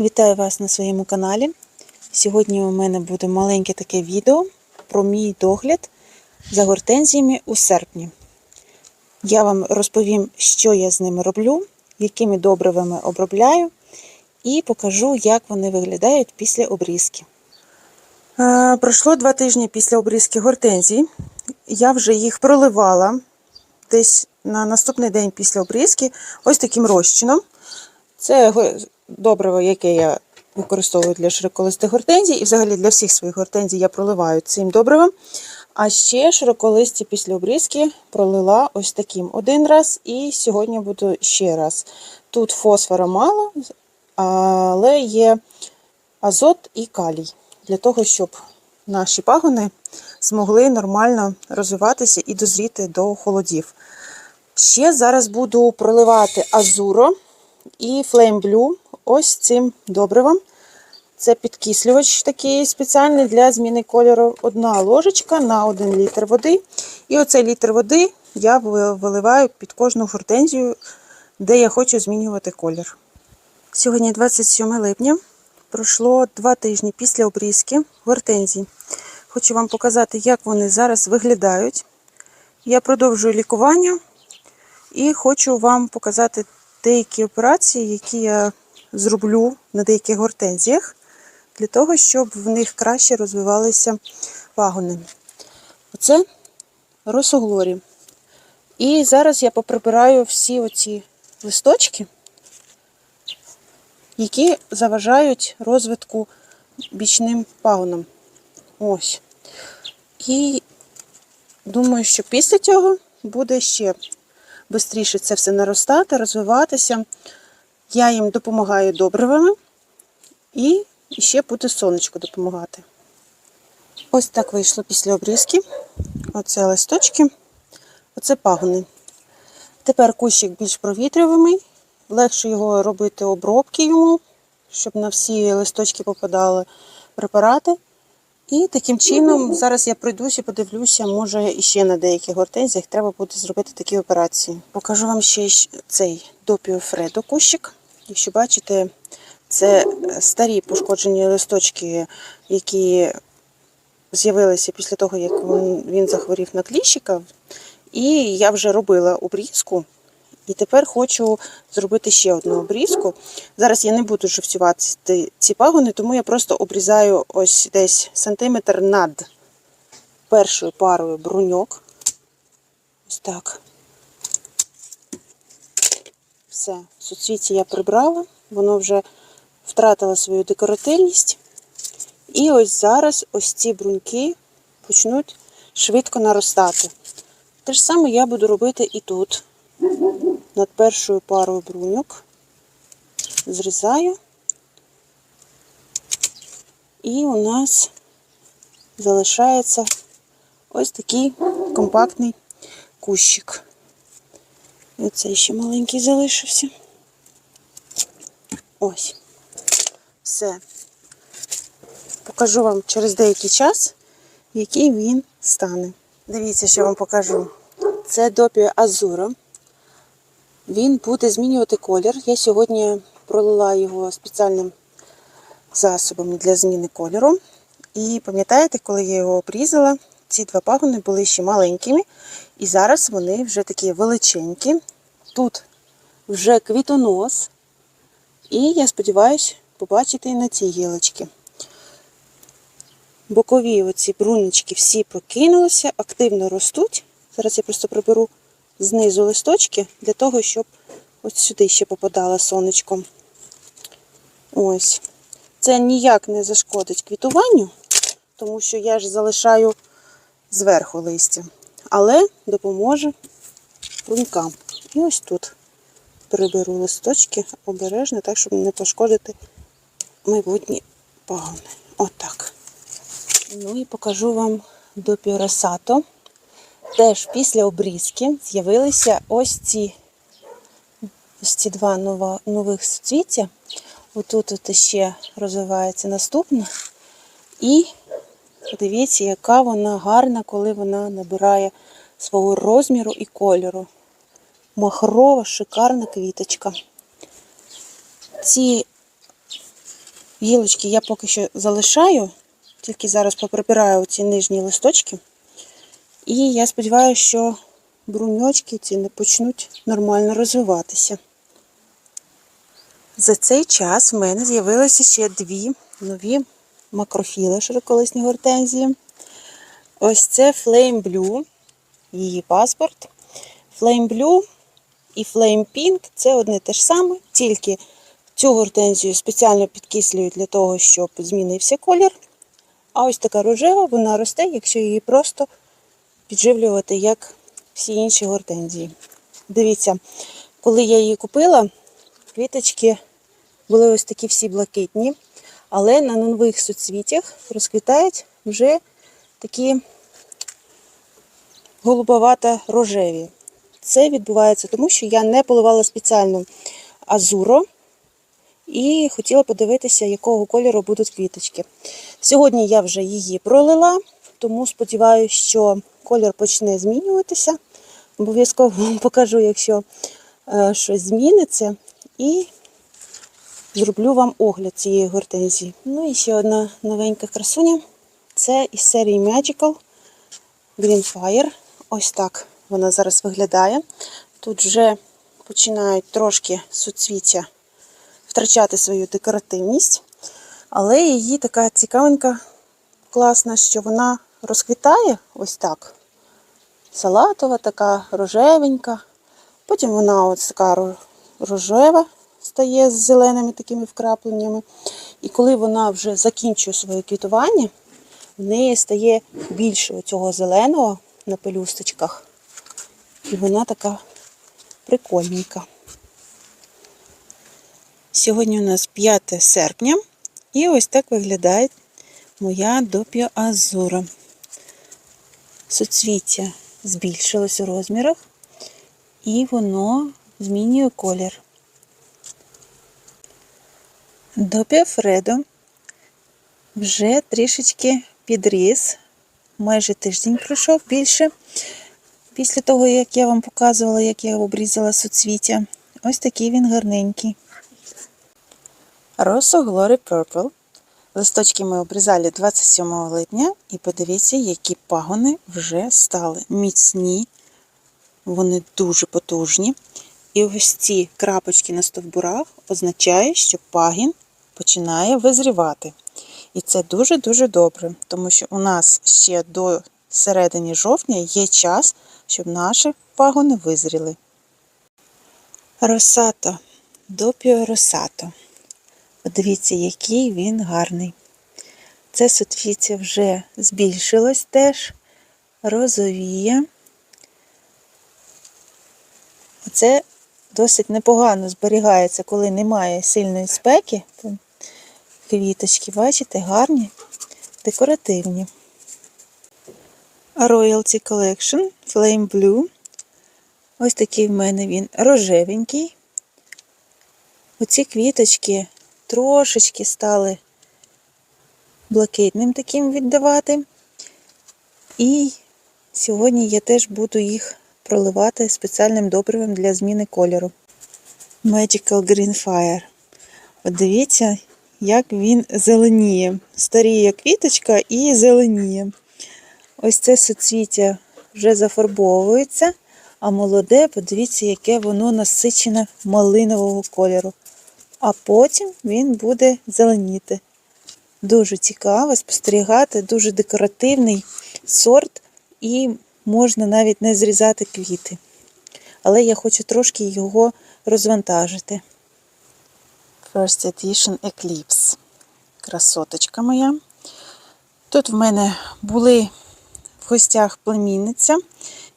Вітаю вас на своєму каналі. Сьогодні у мене буде маленьке таке відео про мій догляд за гортензіями у серпні. Я вам розповім, що я з ними роблю, якими добривами обробляю, і покажу, як вони виглядають після обрізки. Пройшло два тижні після обрізки гортензій. Я вже їх проливала десь на наступний день після обрізки ось таким розчином. Це добриво, яке я використовую для широколистих гортензій, і взагалі для всіх своїх гортензій я проливаю цим добривом. А ще широколисті після обрізки пролила ось таким один раз, і сьогодні буду ще раз. Тут фосфора мало, але є азот і калій для того, щоб наші пагони змогли нормально розвиватися і дозріти до холодів. Ще зараз буду проливати азуро і Blue ось цим добривом. Це підкислювач такий спеціальний для зміни кольору. Одна ложечка на 1 літр води. І оцей літр води я виливаю під кожну гортензію, де я хочу змінювати колір. Сьогодні 27 липня. Пройшло два тижні після обрізки гортензій. Хочу вам показати, як вони зараз виглядають. Я продовжую лікування і хочу вам показати деякі операції, які я зроблю на деяких гортензіях, для того, щоб в них краще розвивалися пагони. Оце росоглорі. І зараз я поприбираю всі оці листочки, які заважають розвитку бічним пагонам. Ось. І думаю, що після цього буде ще швидше це все наростати, розвиватися. Я їм допомагаю добривами і ще буде сонечко допомагати. Ось так вийшло після обрізки. Оце листочки, оце пагони. Тепер кущик більш провітрюваний, легше його робити обробки йому, щоб на всі листочки попадали препарати. І таким чином зараз я пройдуся, подивлюся, може іще на деяких гортензіях треба буде зробити такі операції. Покажу вам ще цей допіо Фредо кущик. Якщо бачите, це старі пошкоджені листочки, які з'явилися після того, як він- захворів на кліщика. І я вже робила обрізку. І тепер хочу зробити ще одну обрізку. Зараз я не буду живцювати ці пагони, тому я просто обрізаю ось десь сантиметр над першою парою бруньок. Ось так. Все, суцвіття я прибрала, воно вже втратило свою декоративність. І ось зараз ось ці бруньки почнуть швидко наростати. Те ж саме я буду робити і тут над першою парою бруньок. Зрізаю. І у нас залишається ось такий компактний кущик. Оцей ще маленький залишився. Ось. Все. Покажу вам через деякий час, який він стане. Дивіться, що я вам покажу. Це допіо Азуро. Він буде змінювати колір. Я сьогодні пролила його спеціальним засобом для зміни кольору. І пам'ятаєте, коли я його обрізала, ці два пагони були ще маленькими, і зараз вони вже такі величенькі. Тут вже квітонос. І я сподіваюся побачити і на цій гілочці. Бокові оці брунички всі прокинулися, активно ростуть. Зараз я просто приберу знизу листочки для того, щоб ось сюди ще попадало сонечко. Ось. Це ніяк не зашкодить квітуванню, тому що я ж залишаю зверху листя, але допоможе брунькам. І ось тут приберу листочки обережно, так, щоб не пошкодити майбутні пагони. Отак. Ну і покажу вам допіорасато. Теж після обрізки з'явилися ось ці, ось ці два нова, нових суцвіття. Отут от ще розвивається наступна. І подивіться, яка вона гарна, коли вона набирає свого розміру і кольору. Махрова, шикарна квіточка. Ці Гілочки я поки що залишаю, тільки зараз поприбираю ці нижні листочки. І я сподіваюся, що бруньочки ці не почнуть нормально розвиватися. За цей час в мене з'явилося ще дві нові макрофіли широколисні гортензії. Ось це Flame Blue, її паспорт. Flame Blue і Flame Pink це одне те ж саме, тільки цю гортензію спеціально підкислюють для того, щоб змінився колір. А ось така рожева, вона росте, якщо її просто підживлювати, як всі інші гортензії. Дивіться, коли я її купила, квіточки були ось такі всі блакитні, але на нових суцвітях розквітають вже такі голубовато рожеві. Це відбувається тому, що я не поливала спеціально азуро і хотіла подивитися, якого кольору будуть квіточки. Сьогодні я вже її пролила, тому сподіваюся, що колір почне змінюватися. Обов'язково вам покажу, якщо е, щось зміниться, і зроблю вам огляд цієї гортензії. Ну і ще одна новенька красуня. Це із серії Magical Green Fire. Ось так вона зараз виглядає. Тут вже починають трошки суцвіття втрачати свою декоративність, але її така цікавинка класна, що вона розквітає ось так. Салатова, така рожевенька. Потім вона ось така рожева стає з зеленими такими вкрапленнями. І коли вона вже закінчує своє квітування, в неї стає більше цього зеленого на пелюсточках. І вона така прикольненька. Сьогодні у нас 5 серпня, і ось так виглядає моя допіо азура. Суцвіття збільшилось у розмірах, і воно змінює колір. Допіо Фредо вже трішечки підріс, майже тиждень пройшов більше. Після того, як я вам показувала, як я обрізала суцвіття. Ось такий він гарненький. Росо Glory Purple. Листочки ми обрізали 27 липня, і подивіться, які пагони вже стали міцні, вони дуже потужні. І ось ці крапочки на стовбурах означає, що пагін починає визрівати. І це дуже-дуже добре, тому що у нас ще до середини жовтня є час, щоб наші пагони визріли. Росато, допіо росато. Подивіться, який він гарний. Це сутвіття вже збільшилось теж, розовіє. Це досить непогано зберігається, коли немає сильної спеки. Квіточки, бачите, гарні, декоративні. Royalty Collection Flame Blue. Ось такий в мене він рожевенький. Оці квіточки трошечки стали блакитним таким віддавати. І сьогодні я теж буду їх проливати спеціальним добривом для зміни кольору. Magical Green Fire. От дивіться, як він зеленіє. Старіє квіточка і зеленіє. Ось це суцвіття вже зафарбовується, а молоде, подивіться, яке воно насичене малинового кольору. А потім він буде зеленіти. Дуже цікаво спостерігати, дуже декоративний сорт, і можна навіть не зрізати квіти. Але я хочу трошки його розвантажити. First Eclipse. Красоточка моя. Тут в мене були в гостях племінниця,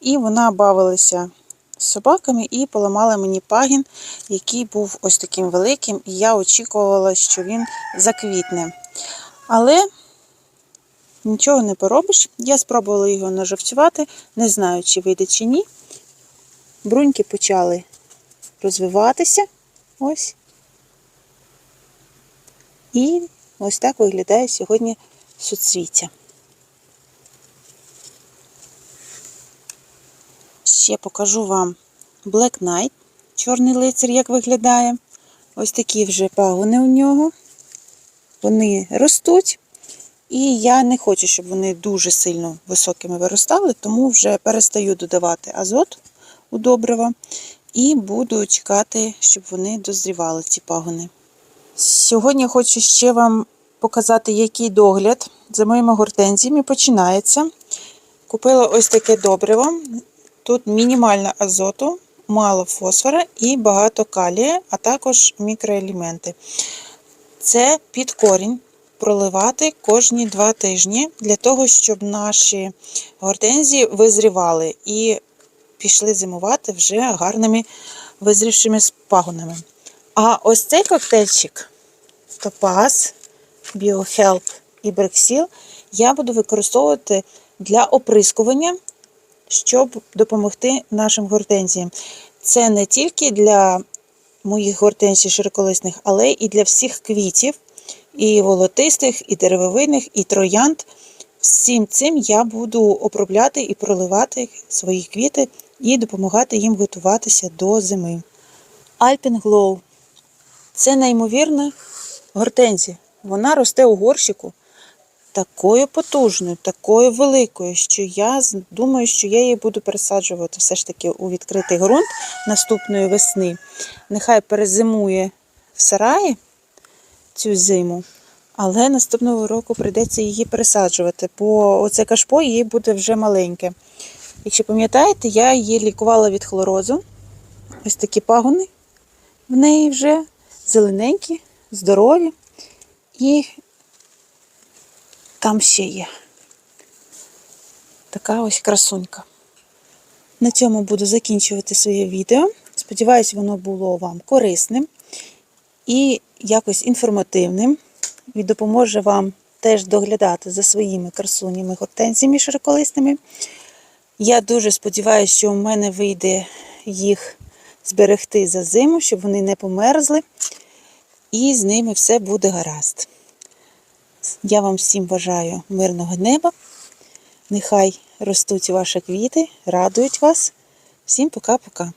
і вона бавилася з собаками і поламала мені пагін, який був ось таким великим, і я очікувала, що він заквітне. Але нічого не поробиш. Я спробувала його наживцювати, не знаю, чи вийде чи ні. Бруньки почали розвиватися. Ось. І ось так виглядає сьогодні суцвіття. Ще покажу вам Black Knight, чорний лицар, як виглядає. Ось такі вже пагони у нього. вони ростуть. І я не хочу, щоб вони дуже сильно високими виростали, тому вже перестаю додавати азот у добрива і буду чекати, щоб вони дозрівали, ці пагони. Сьогодні хочу ще вам показати, який догляд за моїми гортензіями починається. Купила ось таке добриво. Тут мінімально азоту, мало фосфора і багато калія, а також мікроелементи. Це під корінь проливати кожні два тижні для того, щоб наші гортензії визрівали і пішли зимувати вже гарними визрівшими пагонами. А ось цей коктейльчик Топаз, Біохелп і Брексіл я буду використовувати для оприскування, щоб допомогти нашим гортензіям. Це не тільки для моїх гортензій широколисних, але і для всіх квітів, і волотистих, і деревовинних, і троянд. Всім цим я буду обробляти і проливати свої квіти і допомагати їм готуватися до зими. Alpen Glow це неймовірна гортензія. Вона росте у горщику такою потужною, такою великою, що я думаю, що я її буду пересаджувати все ж таки у відкритий ґрунт наступної весни. Нехай перезимує в сараї цю зиму, але наступного року прийдеться її пересаджувати, бо оце кашпо їй буде вже маленьке. Якщо пам'ятаєте, я її лікувала від хлорозу. Ось такі пагони в неї вже зелененькі, здорові. І там ще є така ось красунька. На цьому буду закінчувати своє відео. Сподіваюсь, воно було вам корисним і якось інформативним. І допоможе вам теж доглядати за своїми красунями гортензіями широколисними. Я дуже сподіваюся, що в мене вийде їх зберегти за зиму, щоб вони не померзли, і з ними все буде гаразд. Я вам всім бажаю мирного неба. Нехай ростуть ваші квіти, радують вас. Всім пока-пока.